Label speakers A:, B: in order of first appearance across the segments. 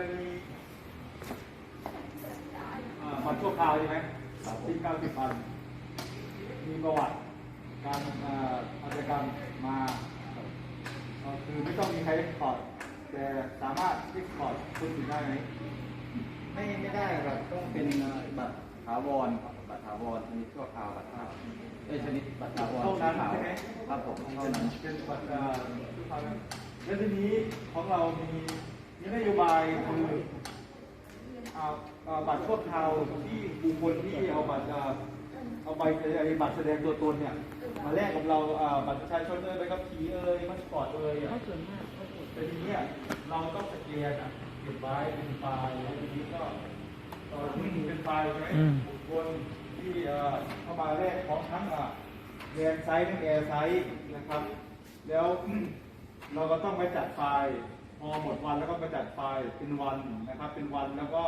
A: ณีบัตรชั่วคราวใช่ไหมสิบเก้าสิบพันมีประวัติการอาชญากรรมมาคือไม่ต้องมีใครเอดแต่สามารถเอ็กพอดคุณสินได้ไหม
B: ไม่ไม่ได้ครับต้องเป็นบัตรถาวรบัตรถาวรชนิดชั่วคราวบัตรถาวรชนิดบัตรถาวร
A: เท่านั้
B: ว
A: ใช่ไหม
B: ครับผมเท่นั้น
A: เป็นบัตรชั่วคราวแล้วทีนี้ของเรามี มีนโยบายคือเอาเอาบัตรชั่วคราวที่บุคคลที่เอาบัตรเอ่อเอาใบไอ้บัตรแสดงตัวตนเนี่ย มาแลกกับเราเอ่อบัตรประชาชนเอ่ยใบขับขี่เอ่ยพาสปอร์ตเอ่ยอะ
C: เขาส่วนมากเขาตรวจ
A: แต่ทีเนี้ยเราต้องสแกนอะเก็บไว้เป็นไฟล์แล้วทีนี้ก็เอ่อเป็นไฟล์ใช่ไหมบุคคลที่เอ่อเข้ามาแลกของทั้งอะแรนไซส์ทั้งแอร์ไซส์นะครับ แล้ว เราก็ต้องไปจัดไฟล์ พอหมดวันแล้วก็ไปจัดไฟล์เป็นวันนะครับ เป็นวันแล้วก็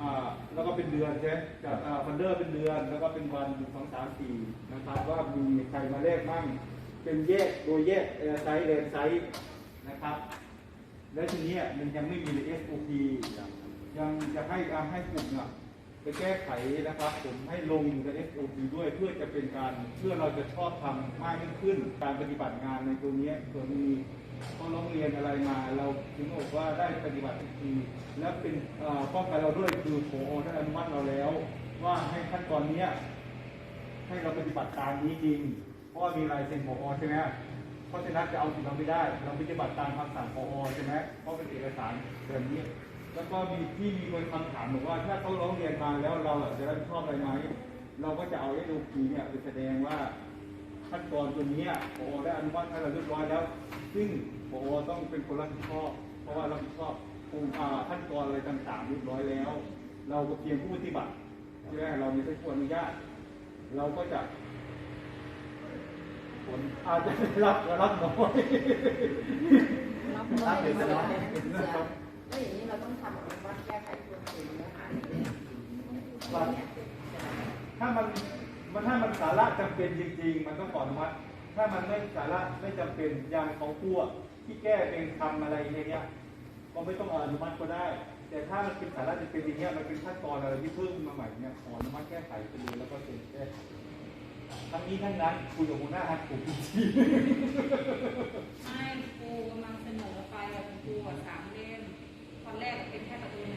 A: อ่าแล้วก็เป็นเดือนใช่ไหมจัดอ่าฟันเดอร์เป็นเดือน แล้วก็เป็นวันหนึ่งสองสามสี่นะครับว่ามีใครมาเลขบ้างเป็นแยกโดยแยกแอร์ไซส์เรนไซส์นะครับ แล้วทีนี้มันยังไม่มีใน SOP ยังจะให้ให้กลุ่มอะ ไปแก้ไขนะครับ ผมให้ลงใน SOP ด้วยเพื่อจะเป็นการเพื่อเราจะชอบทำมากยิ่งขึ้น การปฏิบัติงานในตัวนี้ตัวมีข้อร้องเรียนอะไรมา เราถึงบอกว่าได้ปฏิบัติทีและเป็นป้องกันเราด้วยคือโผได้อนุมัติเราแล้ว ว่าให้ขั้นตอนเนี้ยให้เราปฏิบัติตามนี้จริง เพราะว่ามีลายเซ็นผอใช่ไหมเพราะฉะนั้นจะเอาสิ่งเราไม่ได้ เราปฏิบัติตามคำสั่งผอใช่ไหมเพราะเป็นเอกสารแบบนี้ แล้วก็มีที่มีคนคำถามบอกว่าถ้าเขาร้องเรียนมาแล้วเราจะรับผิดชอบอะไรไหมเราก็จะเอาเอ o ีเนี่ยไปแสดงว่าขั้นตอนตัวเนี้ยผอได้อนุมัติให้เราเรียบร้อยแล้ว ซึ่งผอต้องเป็นคนรับผิดชอบ เพราะว่ารับผิดชอบองค์อ่าขั้นตอนอะไรต่างๆเรียบร้อยแล้ว เราก็เพียงผู้ปฏิบัติใช่ไหมเราไม่ได้ควรอนุญาตเราก็จะผลอาจจะได้รับก็รับน้อย
C: รับ
B: รั
C: น้อบย
B: หรือไม่รับ
A: นะค รับ
D: แล้วอย่างนี้เราต้องทำอนุมัติแก้ไขตัวเองเนื้อหาอย่างนี้
A: ว่าถ้ามันมันถ้ามันสาระจำเป็นจริง ๆ มันต้องขออนุมัติถ้ามันไม่สาระไม่จำเป็นอย่างของพวกที่แก้เป็นคำอะไรอย่างเงี้ยก็ไม่ต้องอนุมัติก็ได้ แต่ถ้ามันเป็นสาระจำเป็นอย่างเงี้ยมันเป็นขั้นตอนอะไรที่เพิ่มมาใหม่เนี่ยขออนุมัติแก้ไขไปเลยแล้วก็เซ็นแก้ทั้งนี้ทั้งนั้นคุยกับหัวหน้าฮัทผมจริง
E: ตอนแรกเป็นแค่ประตู